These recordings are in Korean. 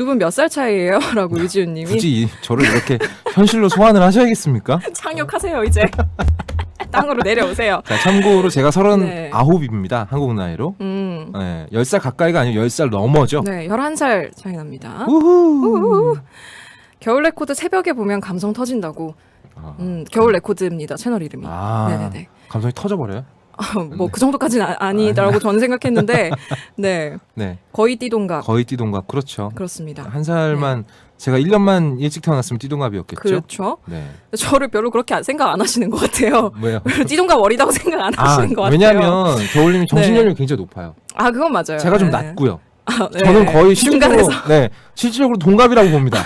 두 분 몇 살 차이예요? 라고 유지훈 님이 굳이 이- 저를 이렇게 현실로 소환을 하셔야겠습니까? 착륙하세요 이제 땅으로 내려오세요. 자, 참고로 제가 네. 39입니다. 한국 나이로. 음, 네, 10살 가까이가 아니고 10살 넘어죠. 네, 11살 차이 납니다. 우후. 겨울 레코드 새벽에 보면 감성 터진다고. 아, 음, 겨울 레코드입니다. 채널 이름이. 아, 네네네. 감성이 터져버려요? 뭐 그 정도까지는 아, 아니다라고 저는 생각했는데, 네, 네, 거의 띠동갑. 거의 띠동갑. 그렇죠. 그렇습니다. 한 살만 제가 1년만 일찍 태어났으면 띠동갑이었겠죠. 그렇죠. 네. 저를 별로 그렇게 안- 생각 안 하시는 것 같아요. 왜요? 별로 띠동갑 어리다고 생각 안 아, 하시는 것 같아요. 왜냐면 겨울님이 정신 연령이 굉장히 높아요. 아, 그건 맞아요. 제가 좀 네. 낮고요. 아, 네. 저는 거의 실질적으로 중간에서. 네 실질적으로 동갑이라고 봅니다.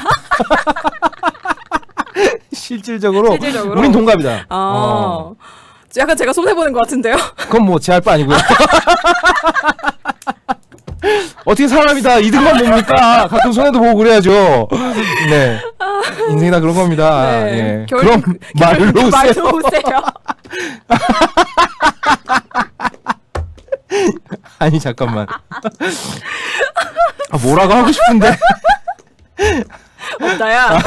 실질적으로, 실질적으로? 우린 동갑이다. 아, 어. 약간 제가 손해 보는 것 같은데요. 그건 뭐 제 할 바 아니고요. 어떻게 사람이 다 이득만 봅니까? 가끔 손해도 보고 그래야죠. 네. 인생이 다 그런 겁니다. 네. 예. 겨울- 그럼 말로 오세요. 말로 오세요. 아니 잠깐만. 아, 뭐라고 하고 싶은데. 없다야.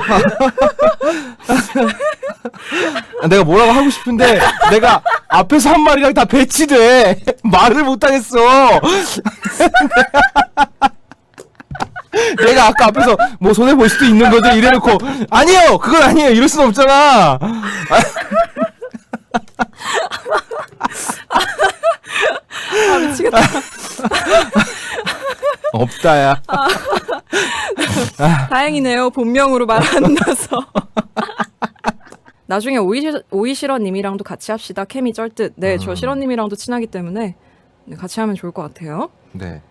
아. 내가 뭐라고 하고 싶은데 내가 앞에서 한 말이랑 다 배치돼 말을 못 하겠어. 내가 아까 앞에서 뭐 손해 볼 수도 있는 거죠 이래놓고 아니에요 그건 아니에요 이럴 순 없잖아. 아, 미치겠다. 없다야. 다행이네요. 본명으로 말 안 나서. 나중에 오이시, 오이시러님이랑도 같이 합시다. 케미 쩔듯. 네, 저 음. 시러님이랑도 친하기 때문에 네, 같이 하면 좋을 것 같아요. 네.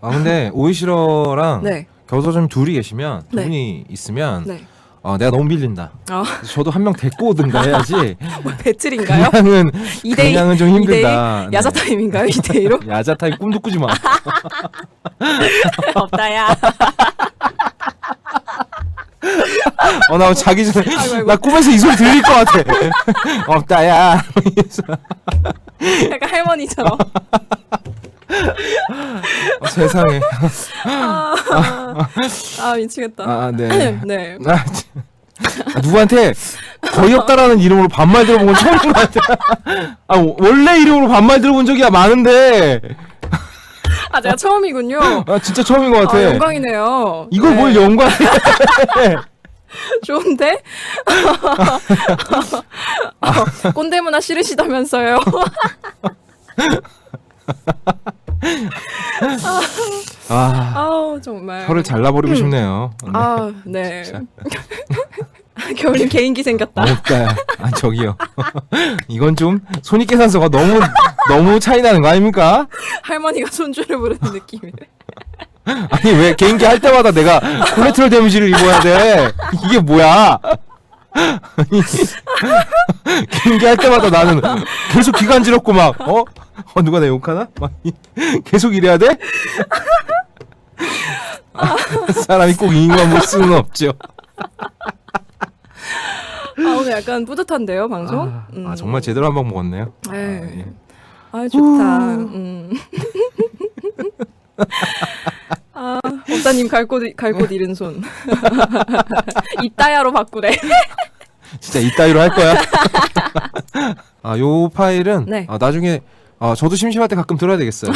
아 근데 오이시러랑 네, 교서점 둘이 계시면 두 네. 분이 있으면 네. 어, 내가 너무 밀린다. 아, 그래서 저도 한 명 데리고 오든가 해야지. 뭐 배틀인가요? 그냥은 2대2 그냥은 좀 힘들다. 야자 네. 타임인가요? 2대2로? 야자 타임 꿈도 꾸지 마. 없다야. 어, 나 자기 전에 아이고, 아이고. 나 꿈에서 이 소리 들릴 것 같아. 없다야. 약간 할머니처럼. 어, 세상에. 아, 미치겠다. 아, 네. 네. 아, 참. 아, 누구한테 거의 없다라는 이름으로 반말 들어본 건 처음인 것 같아. 아, 원래 이름으로 반말 들어본 적이야 많은데. 아, 제가 처음이군요. 아, 진짜 처음인 것 같아. 아, 영광이네요. 이걸 네. 뭘 영광해. 좋은데? 어, 꼰대 문화 싫으시다면서요. 아, 아우, 정말. 혀를 잘라버리고 싶네요. 네. 아, 네. 겨울님 개인기 생겼다. 없다야. 아 저기요. 이건 좀 손익 계산서가 너무 너무 차이 나는 거 아닙니까? 할머니가 손주를 부르는 느낌이래. 아니 왜 개인기 할 때마다 내가 콜레트럴 데미지를 입어야 돼? 이게 뭐야? 아니, 개인기 할 때마다 나는 계속 기관지럽고 막 어? 어 누가 내 욕하나? 막 이- 계속 이래야 돼? 아, 사람이 꼭 이익만 볼 수는 없죠. 아, 오늘 약간 뿌듯한데요, 방송? 아, 음. 아, 정말 제대로 한 방 먹었네요. 아, 네. 예. 아, 좋다. 음. 아, 업다님 갈 곳, 갈곳 잃은 손. 이따야로 바꾸래. 진짜 이따위로 할 거야. 아, 요 파일은 네. 아, 나중에 아, 저도 심심할 때 가끔 들어야 되겠어요.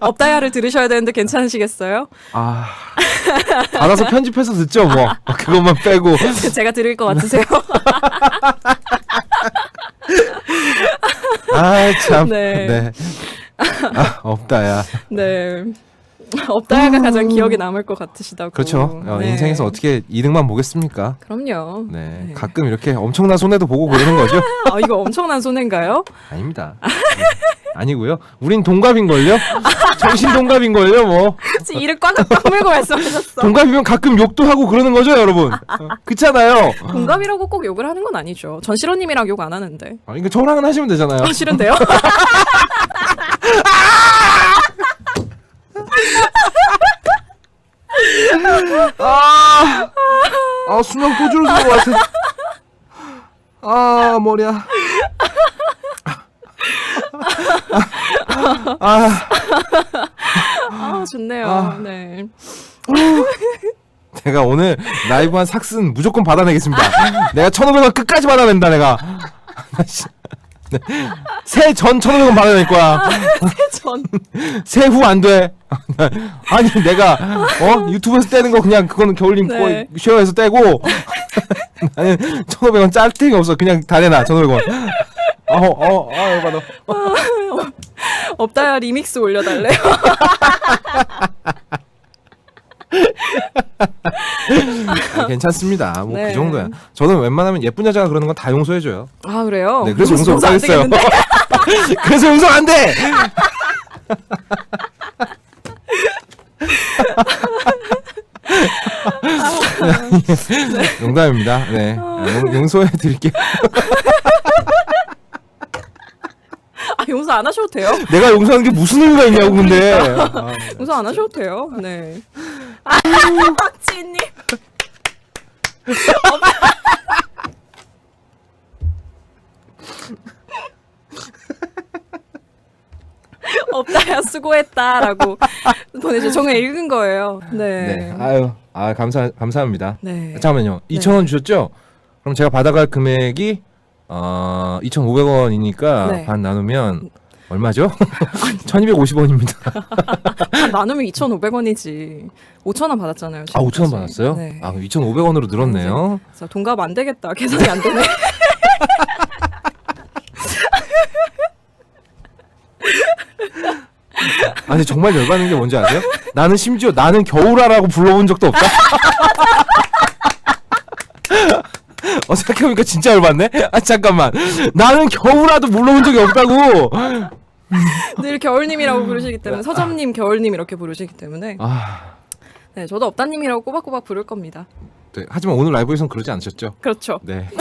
업다야를 들으셔야 되는데 괜찮으시겠어요? 아, 받아서 편집해서 듣죠, 뭐. 그것만 빼고. 제가 들을 것 같으세요? 아, 참. 네. 네. 아, 없다야. 네. 업다야가 가장 기억에 남을 것 같으시다고. 그렇죠. 어, 네. 인생에서 어떻게 이득만 보겠습니까? 그럼요. 네. 네. 가끔 이렇게 엄청난 손해도 보고 그러는 거죠? 아, 이거 엄청난 손해인가요? 아닙니다. 네. 아니고요. 우린 동갑인걸요? 정신 동갑인걸요, 뭐. 지금 이를 꽉꽉 물고 말씀하셨어. 동갑이면 가끔 욕도 하고 그러는 거죠, 여러분? 어, 그렇잖아요. 동갑이라고 꼭 욕을 하는 건 아니죠. 전시로님이랑 욕 안 하는데. 아, 이거 저랑은 하시면 되잖아요. 아, 싫은데요? 아, 아 수면 꼬주로 들어와서 아 머리야. 아, 아, 아 좋네요. 아. 네. 내가 오늘 라이브 한 삭슨 무조건 받아내겠습니다. 내가 1,500원 끝까지 받아낸다 내가. 아, 새전 1,500원 받아낼 거야. 전 세후 안 돼. 아니 내가 어 유튜브에서 떼는 거 그냥 그거는 겨울님 네. 거 쉐어에서 떼고 나는 1,500원 짤데가 없어. 그냥 다 내놔 1,500원. 어어어 아, 여봐 너. 없다야 리믹스 올려달래요. 아, 괜찮습니다. 뭐 그 네. 정도야. 저는 웬만하면 예쁜 여자가 그러는 건 다 용서해 줘요. 아 그래요? 네, 그래서 용서 못안 하겠어요. 되겠는데? 그래서 용서 안 돼. 농담입니다. 네, 용- 용서해 드릴게요. 아 용서 안 하셔도 돼요. 내가 용서하는 게 무슨 의미가 있냐고 근데. 아, 용서 안 하셔도 돼요. 네. 아, 박지님. 없다야 수고했다라고 보내줘. 정말 읽은 거예요. 네. 네. 아유, 아 감사 감사합니다. 네. 잠깐만요. 2,000원 주셨죠? 그럼 제가 받아갈 금액이 어 2,500원이니까 네. 반 나누면 얼마죠? 1,250원입니다. 아, 나누면 2,500원이지. 5,000원 받았잖아요. 아, 5,000원 지금까지. 받았어요? 네. 아, 2,500원으로 늘었네요. 그래서 동갑 안 되겠다. 계산이 안 되네. 아니 정말 열받는 게 뭔지 아세요? 나는 심지어 나는 겨울아라고 불러본 적도 없다. 어 생각해보니까 진짜 열받네. 아 잠깐만. 나는 겨울아도 불러본 적이 없다고. 늘 겨울님이라고 부르시기 때문에 서점님 겨울님 이렇게 부르시기 때문에 아, 네 저도 없다님이라고 꼬박꼬박 부를 겁니다. 네. 하지만 오늘 라이브에선 그러지 않으셨죠? 그렇죠. 네.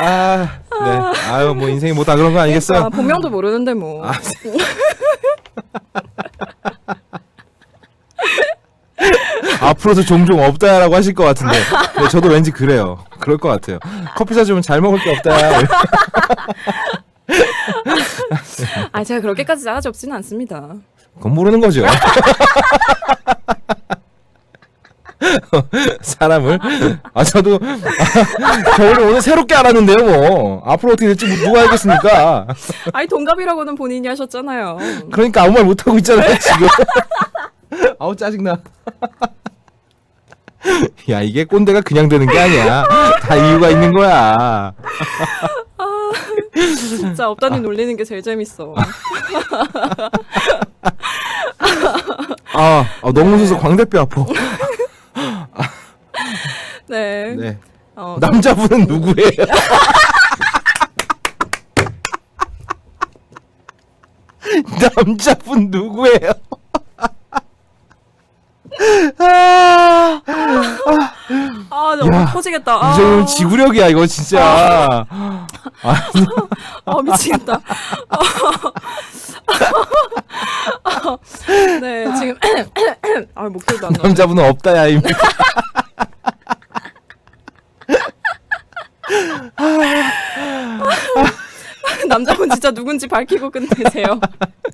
아, 네. 아유, 뭐 인생이 뭐 다 그런 거 아니겠어요? 아, 본명도 모르는데 뭐. 아, 앞으로도 종종 없다라고 하실 것 같은데. 네, 저도 왠지 그래요. 그럴 것 같아요. 커피 사주면 잘 먹을 게 없다. 아 제가 그렇게까지 싸가지 없지는 않습니다. 그건 모르는 거죠. 사람을 아 저도 아, 겨울에 오늘 새롭게 알았는데요 뭐 앞으로 어떻게 될지 뭐 누가 알겠습니까 아니 동갑이라고는 본인이 하셨잖아요. 그러니까 아무 말 못하고 있잖아요 지금 아우 짜증나 야 이게 꼰대가 그냥 되는 게 아니야. 다 이유가 있는 거야. 진짜 없다님 놀리는 게 제일 재밌어. 아, 아 너무 웃어서 광대뼈 아파. 네. 네. 어, 남자분은 누구예요? 남자분 누구예요? 아, 아 터지겠다. 아, 이 정도면 지구력이야 이거 진짜 아 미치겠다. 네 지금 아 목소리도 안 나. 남자분은 없다야 이미 남자분 진짜 누군지 밝히고 끝내세요.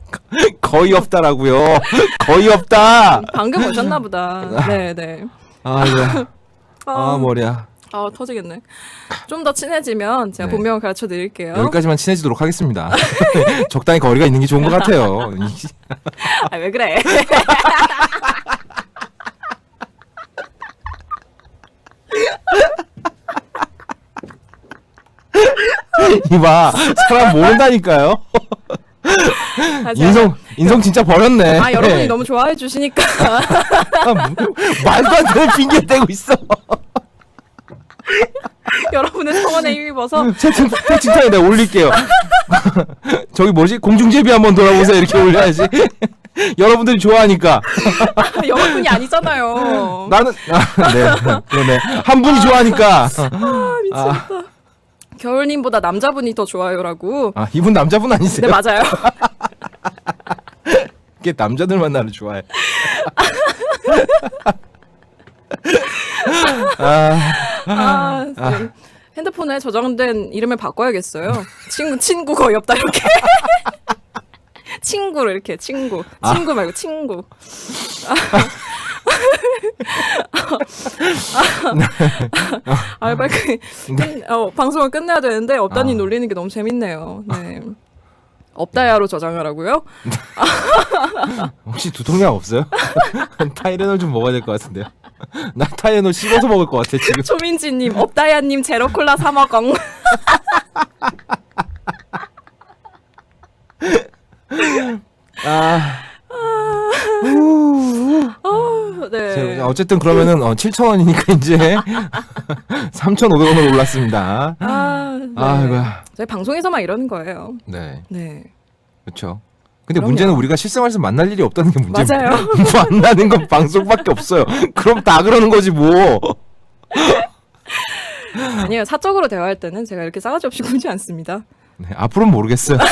거의 없다라고요 거의 없다 방금 오셨나 보다. 네 네. 아 이거 아, 아 머리야. 아 터지겠네. 좀 더 친해지면 제가 네. 본명을 가르쳐 드릴게요. 여기까지만 친해지도록 하겠습니다. 적당히 거리가 있는 게 좋은 것 같아요. 아 왜 그래? 이봐 사람 모른다니까요. 아, 제가- 인성 인성 진짜 버렸네. 아 여러분이 너무 좋아해 주시니까. 아, 뭐, 말도 안 되는 핑계 대고 있어 여러분의 성원에 힘입어서 채팅 채팅창에 내가 올릴게요. 저기 뭐지 공중제비 한번 돌아보세요 이렇게 올려야지. 여러분들이 좋아하니까 여러분이 아니잖아요. 나는 아, 네 그러네 한 분이 좋아하니까 아, 겨울님보다 남자분이 더 좋아요라고. 아 이분 남자분 네 아니세요? 맞아요. 이게 남자들만 나를 좋아해. 아 아, 네. 핸드폰에 저장된 이름을 바꿔야겠어요. 친구 친구 거의 없다 이렇게. 친구로 이렇게 친구 친구 말고 친구. 아, 아, 빨리 그, 끝, 어, 방송을 끝내야 되는데 업다니 아. 놀리는 게 너무 재밌네요. 네. 업다야로 저장하라고요? 혹시 두통약 없어요? 타이레놀 좀 먹어야 될 것 같은데요. 나 타이레놀 씹어서 먹을 것 같아 지금. 초민지님, 업다야님 제로콜라 사 먹엉. 아, 네. 제- 어쨌든 그러면은 어, 7천 원이니까 이제 3,500원으로 올랐습니다. 아, 네. 아이고야. 저희 방송에서만 이러는 거예요. 네, 네. 그렇죠. 근데 그럼요. 문제는 우리가 실생활에서 만날 일이 없다는 게 문제예요. 맞아요. 만나는 건 방송밖에 없어요. 그럼 다 그러는 거지 뭐. 아니요, 사적으로 대화할 때는 제가 이렇게 싸가지 없이 굴지 않습니다. 네, 앞으로는 모르겠어요.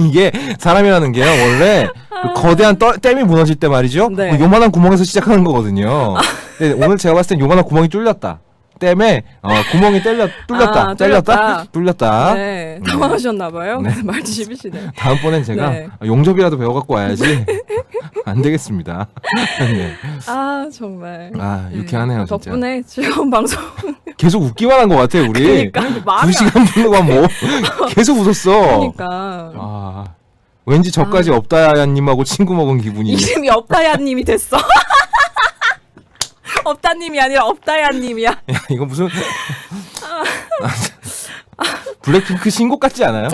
이게 사람이라는 게요 원래 그 거대한 떠, 댐이 무너질 때 말이죠 네. 뭐 요만한 구멍에서 시작하는 거거든요. 근데 오늘 제가 봤을 땐 요만한 구멍이 뚫렸다. 댐에 어, 구멍이 뚫렸, 뚫렸다, 아, 뚫렸다, 뚫렸다. 뚫렸다. 네, 당황하셨나봐요. 네. 말지십이시네. 다음번엔 제가 네. 용접이라도 배워갖고 와야지. 안 되겠습니다. 네. 아, 정말. 아 네. 유쾌하네요 진짜. 덕분에 즐거운 방송. 계속 웃기만 한 것 같아 우리. 그러니까 마음이 두 시간 동안 뭐 계속 웃었어. 그러니까. 아 왠지 저까지 없다야님하고 친구 먹은 기분이. 이름이 업다야님이 됐어. 업다님이 아니라 업다야님이야. 야 이거 무슨 블랙핑크 신곡 같지 않아요?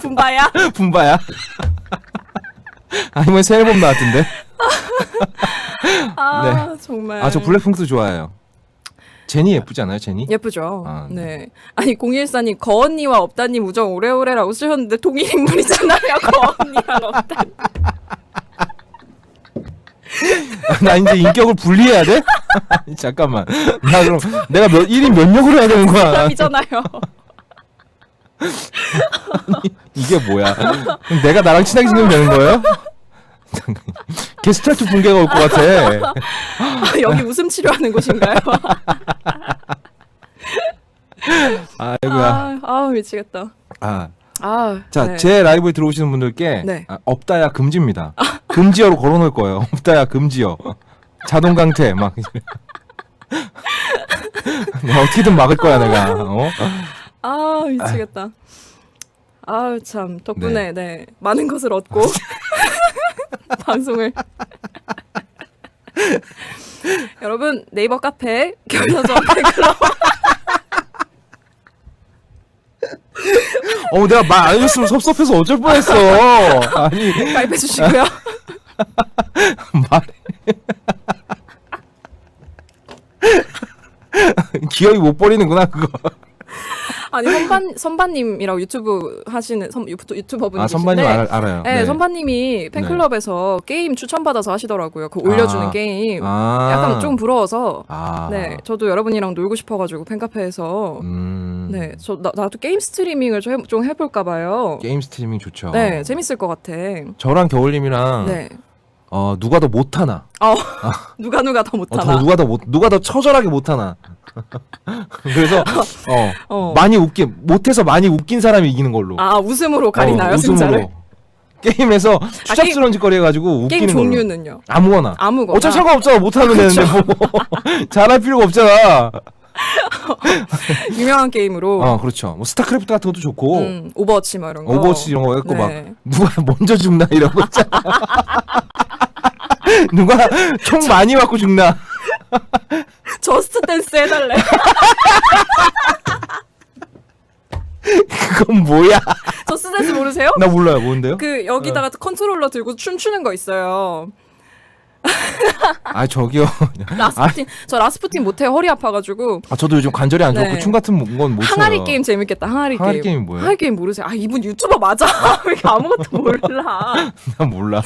분바야. 분바야. 아니면 새 앨범 나왔던데. 아, 정말. 아 저 블랙핑크도 좋아해요. 제니 예쁘지 않아요 제니? 예쁘죠. 아, 네. 네. 아니 0114님 거언니와 업다님 우정 오래오래라고 쓰셨는데 동일 인물이잖아요. 거언니랑 업다님. 나 이제 인격을 분리해야 돼? 잠깐만. 나 그럼 내가 몇 1인 몇 역으로 해야 되는 거야? 사람이잖아요. 이게 뭐야? 그럼 내가 나랑 친하게 지내면 되는 거예요? 잠깐. 게스트라이트 붕괴가 올 것 같아. 아, 여기 웃음 치료하는 곳인가요? 아이고야. 아, 아 미치겠다. 아. 아, 자, 네. 제 라이브에 들어오시는 분들께 네. 아, 없다야 금지입니다. 금지어로 걸어 놓을 거예요. 없다야 금지어. 자동 강퇴 막. 내가 어떻게든 막을 거야 내가. 어? 아 미치겠다. 아 참 덕분에 네, 많은 것을 얻고 방송을 여러분 네이버 카페 겨울서점 팬클럽 어, 내가 말 안 해줬으면 섭섭해서 어쩔 뻔했어. 아니 가입해 주시고요. 말해. 기억이 못 버리는구나 그거. 아니 선반 선반님이라고 유튜브 하시는 선, 유, 유튜버 분이 아 선반님 계신데 알, 알아요. 네, 선반님이 팬클럽에서 게임 추천받아서 하시더라고요. 그 올려주는 아. 게임. 아. 약간 좀 부러워서 아. 네, 저도 여러분이랑 놀고 싶어가지고 팬카페에서 음. 네, 저 나, 나도 게임 스트리밍을 좀, 해, 좀 해볼까 봐요. 게임 스트리밍 좋죠. 네, 재밌을 것 같아. 저랑 겨울님이랑 네, 어 누가 더 못하나? 어 누가 누가 더 어, 못하나. 더 누가 더 못, 누가 더 처절하게 못하나? 그래서 어, 어. 많이 웃긴 못해서 많이 웃긴 사람이 이기는 걸로. 아 웃음으로 가리나요, 어, 승자를? 웃음으로. 게임에서 추잡스러운 짓거리 해가지고 웃기는 게임 걸로. 종류는요? 아무거나. 아무거나. 어차피 상관없잖아 못하면 되는데 뭐 잘할 필요가 없잖아. 유명한 게임으로. 어 그렇죠. 뭐 스타크래프트 같은 것도 좋고 음, 오버워치 뭐 이런 거. 오버워치 이런 거 해갖고 네. 막 누가 먼저 죽나 거 있잖아. 누가 총 많이 맞고 죽나. 저스트 댄스 해달래. 그건 뭐야? 저스트 댄스 모르세요? 나 몰라요. 뭔데요? 그 여기다가 컨트롤러 들고 춤추는 거 있어요. 아 저기요. 라스푸틴 저 라스푸틴 못해요 허리 아파가지고 아 저도 요즘 관절이 안 좋고 네. 춤 같은 건못 춰요. 항아리 게임 재밌겠다 항아리, 항아리 게임 게임이 뭐예요? 항아리 게임 모르세요? 아 이분 유튜버 맞아 왜 이렇게 아무것도 몰라 나 몰라.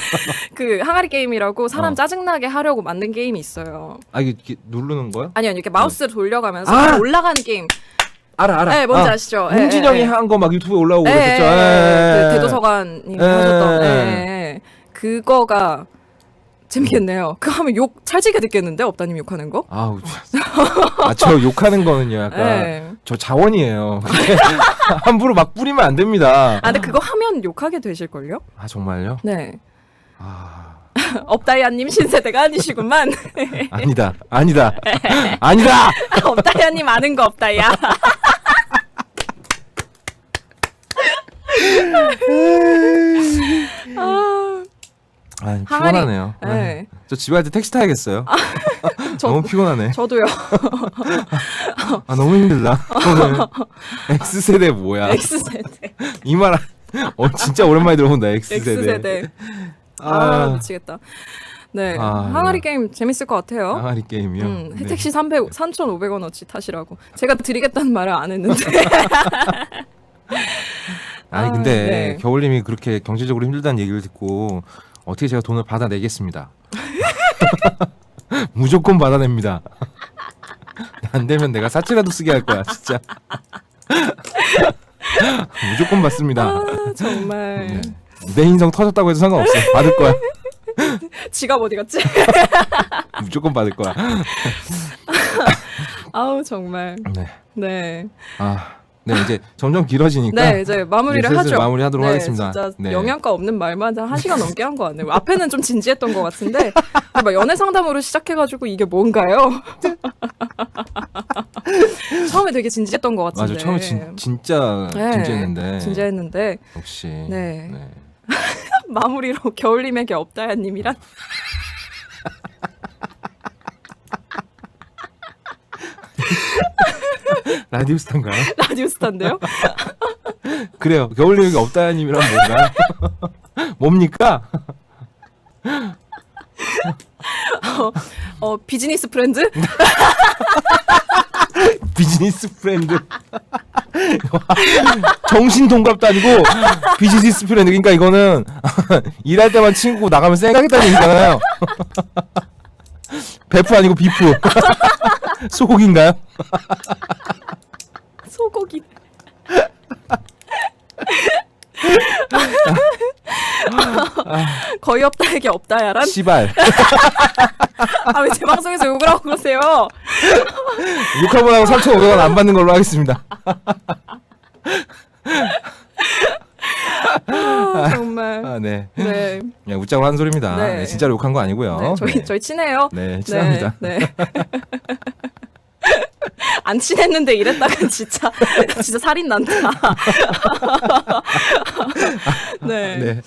그 항아리 게임이라고 사람 어. 짜증나게 하려고 만든 게임이 있어요 아 이게 이렇게 누르는 거야? 아니 아니 이렇게 마우스를 돌려가면서 아! 올라가는 게임 알아 알아. 네 뭔지 아, 아시죠? 예, 홍진영이 예, 예. 한거 막 유튜브에 올라오고 예, 그랬었죠. 예, 예. 예. 그 대도서관님이 예, 하셨던 예, 예, 예. 그거가 재밌겠네요. 그거 하면 욕 찰지게 듣겠는데 업다님 욕하는 거? 아우, 아, 저 욕하는 거는요, 약간. 네. 저 자원이에요. 함부로 막 뿌리면 안 됩니다. 아 근데 그거 하면 욕하게 되실 걸요? 아, 정말요? 네. 아, 업다이아님 신세대가 아니시구만. 아니다, 아니다, 아니다! 업다이아님 아는 거 없다야. 아, 아, 항아리. 피곤하네요. 네. 네. 저 집에 갈 때 택시 타야겠어요. 저- 너무 피곤하네. 저도요. 아, 너무 힘들다. 오늘. X세대 뭐야? X세대. 이 말, 어, 진짜 오랜만에 들어본다, X세대. X세대. 아, 아, 미치겠다. 네. 아, 항아리 네. 게임 재밌을 것 같아요. 항아리 게임이요? 음, 네. 택시 300, 3,500원어치 타시라고. 제가 드리겠다는 말을 안 했는데. 아니 아, 근데 네. 겨울님이 그렇게 경제적으로 힘들다는 얘기를 듣고 어떻게 제가 돈을 받아내겠습니다. 무조건 받아냅니다. 안 되면 내가 사치라도 쓰게 할 거야 진짜. 무조건 받습니다. 아, 정말. 네. 내 인성 터졌다고 해도 상관없어. 받을 거야. 지갑 어디 갔지? 무조건 받을 거야. 아우, 정말. 네. 네. 아, 네 이제 점점 길어지니까. 네, 이제 마무리를 슬슬 하죠. 마무리하도록 네, 하겠습니다. 진짜 네. 영양가 없는 말만 한 1시간 넘게 한것 같네요. 앞에는 좀 진지했던 것 같은데 막 연애 상담으로 시작해가지고 이게 뭔가요? 처음에 되게 진지했던 것 같은데. 맞아 처음에 진, 진짜 네, 진지했는데. 진지했는데 역시. 네. 마무리로 겨울님에게 없다야님이란 라디오 스타인가요? 라디오 스타인데요. 그래요. 겨울님이 없다님이란 뭔가? 뭡니까? 어 비즈니스 프렌드? 비즈니스 프렌드. 정신 동갑도 아니고 비즈니스 프렌드. 그러니까 이거는 일할 때만 친구고 나가면 쌩가겠다는 얘기잖아요. 베프 아니고 비프. 소고기인가요? 소고기. 거의 없다에게 없다야란? 시발. 아 왜 제 방송에서 욕을 하고 그러세요? 욕하고 나고 3,500원 안 받는 걸로 하겠습니다. 아, 정말. 아, 네. 네. 그냥 웃자고 한 소리입니다. 네. 네, 진짜로 욕한 거 아니고요. 네, 저희 네. 저희 친해요. 네, 친합니다. 네. 네. 안 친했는데 이랬다가 진짜 진짜 살인 난다. 네. 네.